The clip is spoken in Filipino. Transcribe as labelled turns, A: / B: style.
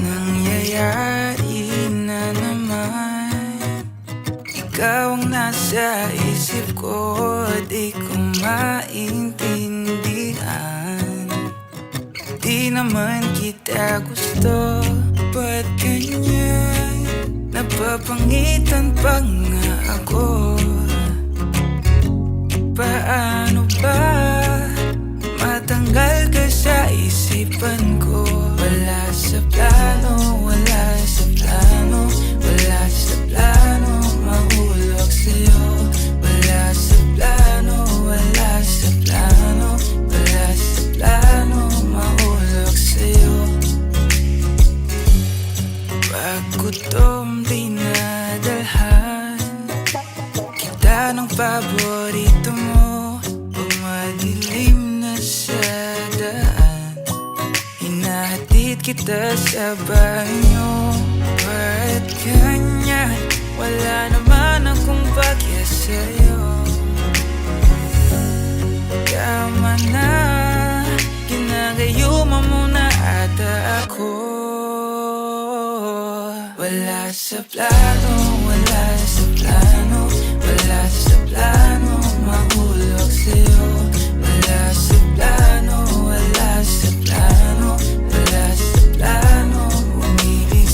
A: Nangyayari na naman Ikaw ang nasa isip ko Di ko maintindihan Di naman kita gusto Ba't ganyan? Napapangitan pa nga ako Paano ba matanggal ka sa isipan ko? Wala sa plano, wala sa plano Wala sa plano, mahulog sa'yo. Wala sa plano, wala sa plano Wala sa plano, mahulog sa'yo. Pag gutom di nadalhan Kita ng paborito mo kita sa banyo. Ba't ganyan? Wala naman akong bagya sa'yo. Tama na. Ginagayuma mo na ata ako. Wala sa plano, wala sa plano Wala sa plano,